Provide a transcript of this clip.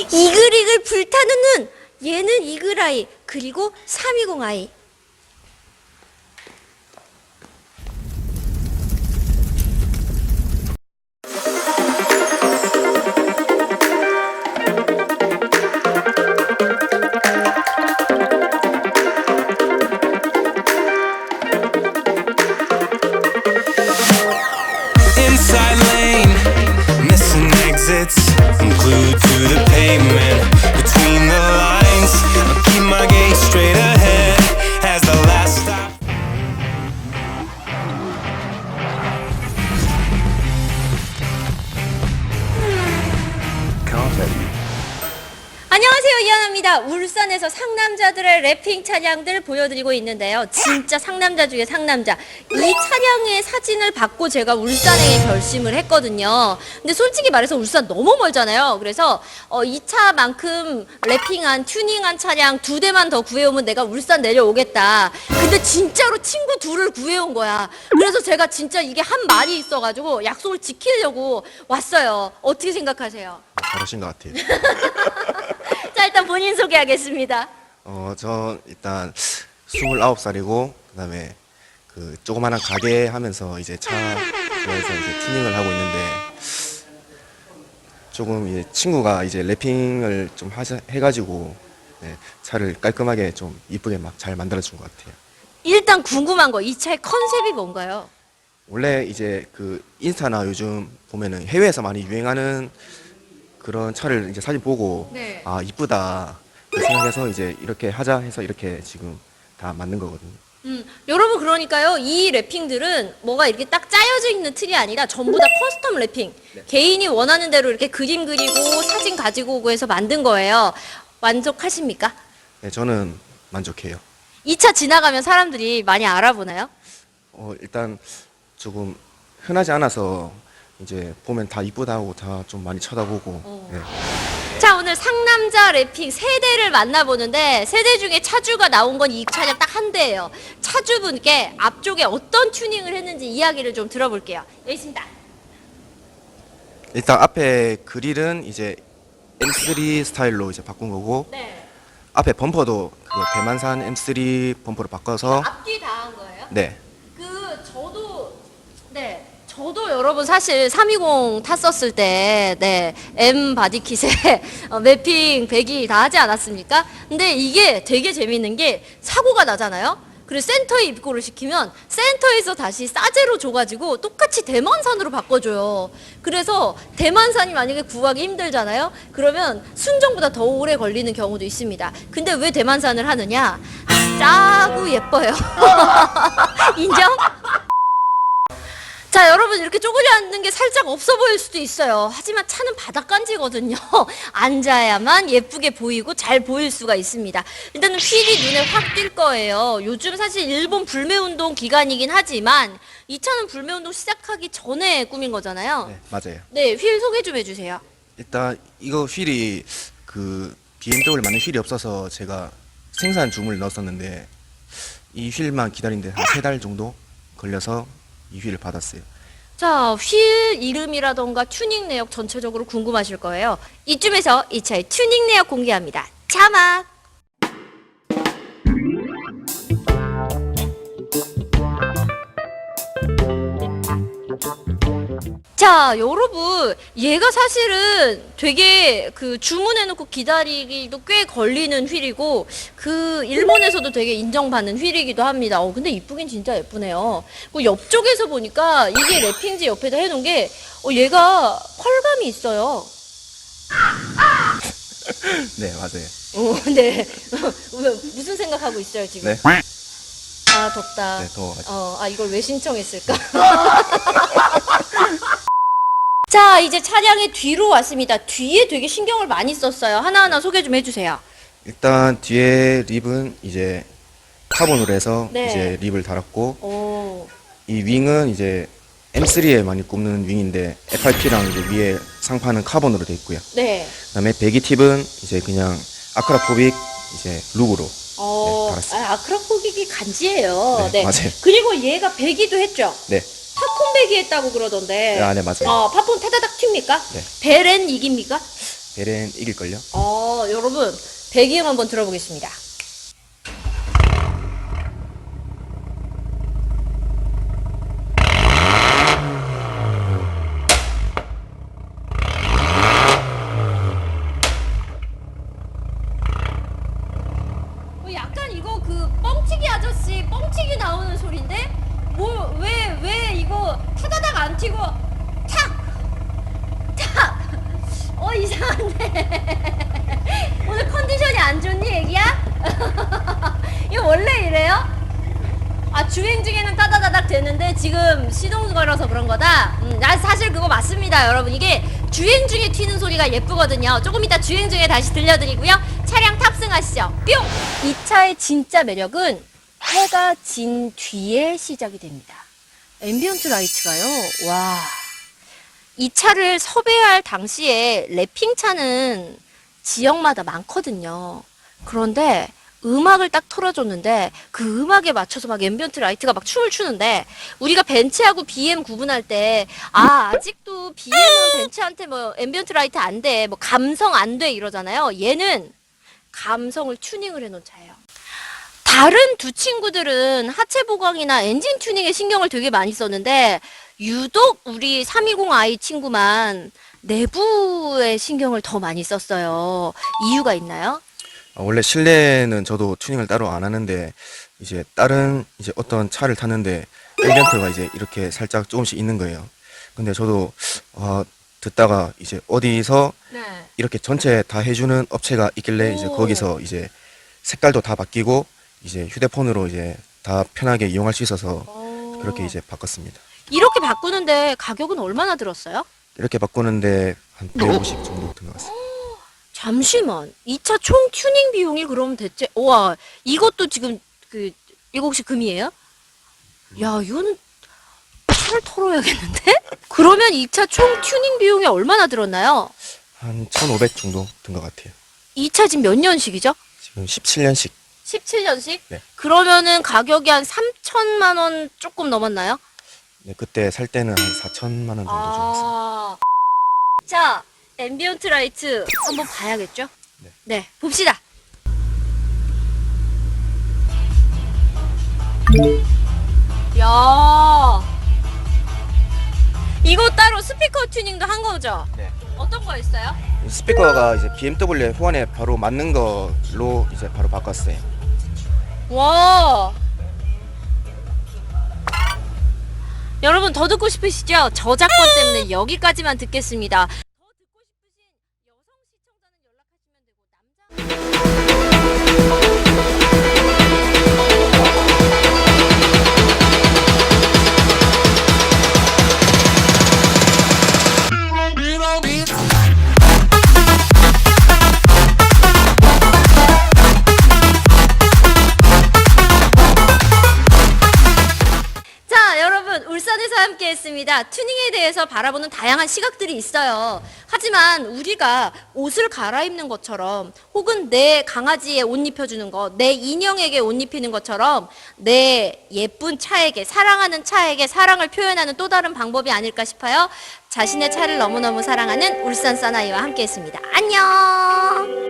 이글이글 불타는 눈. 얘는 이글아이. 그리고 320아이. 울산에서 상남자들의 랩핑 차량들 보여드리고 있는데요. 진짜 상남자 중에 상남자. 이 차량의 사진을 받고 제가 울산행에 결심을 했거든요. 근데 솔직히 말해서 울산 너무 멀잖아요. 그래서 어, 이 차만큼 랩핑한 튜닝한 차량 두 대만 더 구해오면 내가 울산 내려오겠다. 근데 진짜로 친구 둘을 구해온 거야. 그래서 제가 진짜 이게 한 말이 있어가지고 약속을 지키려고 왔어요. 어떻게 생각하세요? 잘하신 것 같아요. 자 일단 본인 소개하겠습니다. 어, 저 일단 29살이고 그다음에 그 조그마한 가게 하면서 이제 차 좋아해서 이제 튜닝을 하고 있는데 조금 이제 친구가 이제 래핑을 좀 하자, 해가지고 네, 차를 깔끔하게 좀 이쁘게 막 잘 만들어준 것 같아요. 일단 궁금한 거 이 차의 컨셉이 뭔가요? 원래 이제 그 인스타나 요즘 보면은 해외에서 많이 유행하는 그런 차를 이제 사진 보고 네. 아 이쁘다 생각해서 이제 이렇게 하자 해서 이렇게 지금 다 만든 거거든요. 음, 여러분 그러니까요 이 랩핑들은 뭐가 이렇게 딱 짜여져 있는 틀이 아니라 전부 다 커스텀 랩핑 개인이 원하는 대로 이렇게 그림 그리고 사진 가지고 오고 해서 만든 거예요 만족하십니까? 네, 저는 만족해요. 이차 지나가면 사람들이 많이 알아보나요? 어, 일단 조금 흔하지 않아서 이제 보면 다 이쁘다고 다 좀 많이 쳐다보고 네. 자 오늘 상남자 랩핑 세 대를 만나보는데 세 대 중에 차주가 나온 건 이 차량 딱 한 대예요. 차주분께 앞쪽에 어떤 튜닝을 했는지 이야기를 좀 들어볼게요. 여기 있습니다. 일단 앞에 그릴은 이제 M3 스타일로 이제 바꾼 거고 네. 앞에 범퍼도 그 대만산 M3 범퍼로 바꿔서 앞뒤 다 한 거예요? 네 저도 여러분 사실 320 탔었을 때 네 M 바디킷에 어, 매핑 배기 다 하지 않았습니까? 근데 이게 되게 재밌는 게 사고가 나잖아요. 그리고 센터에 입고를 시키면 센터에서 다시 싸제로 줘가지고 똑같이 대만산으로 바꿔줘요. 그래서 대만산이 만약에 구하기 힘들잖아요. 그러면 순정보다 더 오래 걸리는 경우도 있습니다. 근데 왜 대만산을 하느냐? 싸고 예뻐요. 인정? 자, 여러분 이렇게 쪼그려 앉는 게 살짝 없어 보일 수도 있어요. 하지만 차는 바닥간지거든요. 앉아야만 예쁘게 보이고 잘 보일 수가 있습니다. 일단은 휠이 눈에 확 띌 거예요. 요즘 사실 일본 불매운동 기간이긴 하지만 이 차는 불매운동 시작하기 전에 꾸민 거잖아요. 네, 맞아요. 네, 휠 소개 좀 해주세요. 일단 이거 휠이 그 BMW 맞는 휠이 없어서 제가 생산 주문을 넣었었는데 이 휠만 기다리는데 한 세 달 정도 걸려서 이 휠을 받았어요. 자, 휠 이름이라던가 튜닝 내역 전체적으로 궁금하실 거예요. 이쯤에서 이 차의 튜닝 내역 공개합니다. 자막! 자, 여러분, 얘가 사실은 되게 그 주문해놓고 기다리기도 꽤 걸리는 휠이고, 그 일본에서도 되게 인정받는 휠이기도 합니다. 어, 근데 이쁘긴 진짜 예쁘네요. 그 옆쪽에서 보니까 이게 랩핑지 옆에다 해놓은 게, 어, 얘가 펄감이 있어요. 네, 맞아요. 어, 네. 무슨 생각하고 있어요, 지금? 네. 아, 덥다. 네, 더워가지고. 어, 아, 이걸 왜 신청했을까? 자, 이제 차량의 뒤로 왔습니다. 뒤에 되게 신경을 많이 썼어요. 하나하나 소개 좀 해주세요. 일단 뒤에 립은 이제 카본으로 해서 네. 이제 립을 달았고 오, 이 윙은 이제 M3에 많이 꼽는 윙인데 FRP랑 이제 위에 상판은 카본으로 돼 있고요. 네. 그다음에 배기 팁은 이제 그냥 아크라포빅 이제 룩으로 어, 네, 달았습니다. 아, 아크로포기기 간지예요. 네, 맞아요. 그리고 얘가 배기도 했죠? 네. 팝콘 배기 했다고 그러던데. 아, 네, 맞아요. 어, 팝콘 타다닥 튑니까? 네. 베렌 이깁니까? 베렌 이길걸요? 어, 여러분, 배기음 한번 들어보겠습니다. 어, 약간 이거 그 뻥치기 아저씨 뻥치기 나오는 소리인데 뭐 왜 왜 이거 타다닥 안 튀고 이상한데 오늘 컨디션이 안 좋니 애기야? 이거 원래 이래요? 아 주행 중에는 따다다닥 되는데 지금 시동 걸어서 그런 거다. 음, 나 사실 그거 맞습니다, 여러분. 이게 주행 중에 튀는 소리가 예쁘거든요. 조금 이따 주행 중에 다시 들려드리고요. 차량 탑승하시죠. 뿅! 이 차의 진짜 매력은 해가 진 뒤에 시작이 됩니다. 앰비언트 라이트가요. 와. 이 차를 섭외할 당시에 랩핑 차는 지역마다 많거든요. 그런데 음악을 딱 틀어줬는데 그 음악에 맞춰서 막 앰비언트 라이트가 막 춤을 추는데 우리가 벤츠하고 BM 구분할 때 아 아직도 BM은 벤츠한테 뭐 앰비언트 라이트 안 돼, 뭐 감성 안 돼 이러잖아요. 얘는 감성을 튜닝을 해놓은 차예요. 다른 두 친구들은 하체 보강이나 엔진 튜닝에 신경을 되게 많이 썼는데 유독 우리 320i 친구만 내부에 신경을 더 많이 썼어요. 이유가 있나요? 아, 원래 실내는 저도 튜닝을 따로 안 하는데 이제 다른 이제 어떤 차를 탔는데 앰비언트가 이제 이렇게 살짝 조금씩 있는 거예요. 근데 저도 어, 듣다가 이제 어디서 네. 이렇게 전체 다 해주는 업체가 있길래 이제 오. 거기서 이제 색깔도 다 바뀌고 이제 휴대폰으로 이제 다 편하게 이용할 수 있어서 그렇게 이제 바꿨습니다. 이렇게 바꾸는데 가격은 얼마나 들었어요? 이렇게 바꾸는데 한 150 정도 든 것 같습니다. 잠시만. 이차총 튜닝 비용이 그럼 대체 와 이것도 지금 그 일곱시 금이에요? 야 이거는 차를 털어야겠는데? 그러면 이차총 튜닝 비용이 얼마나 들었나요? 한 1,500 정도 든 것 같아요. 이차 지금 몇 년식이죠? 지금 17년씩 17년식? 네. 그러면은 가격이 한 3천만 원 조금 넘었나요? 네, 그때 살 때는 한 4천만 원 정도 주었어요. 아. 자, 앰비언트 라이트 한번 봐야겠죠? 네. 봅시다. 야. 이거 따로 스피커 튜닝도 한 거죠? 네. 어떤 거 있어요? 스피커가 이제 BMW 호환에 바로 맞는 걸로 이제 바로 바꿨어요. 와. 여러분 더 듣고 싶으시죠? 저작권 때문에 여기까지만 듣겠습니다. 함께 했습니다. 튜닝에 대해서 바라보는 다양한 시각들이 있어요. 하지만 우리가 옷을 갈아입는 것처럼 혹은 내 강아지에 옷 입혀주는 것, 내 인형에게 옷 입히는 것처럼 내 예쁜 차에게, 사랑하는 차에게 사랑을 표현하는 또 다른 방법이 아닐까 싶어요. 자신의 차를 너무너무 사랑하는 울산 사나이와 함께 했습니다. 안녕!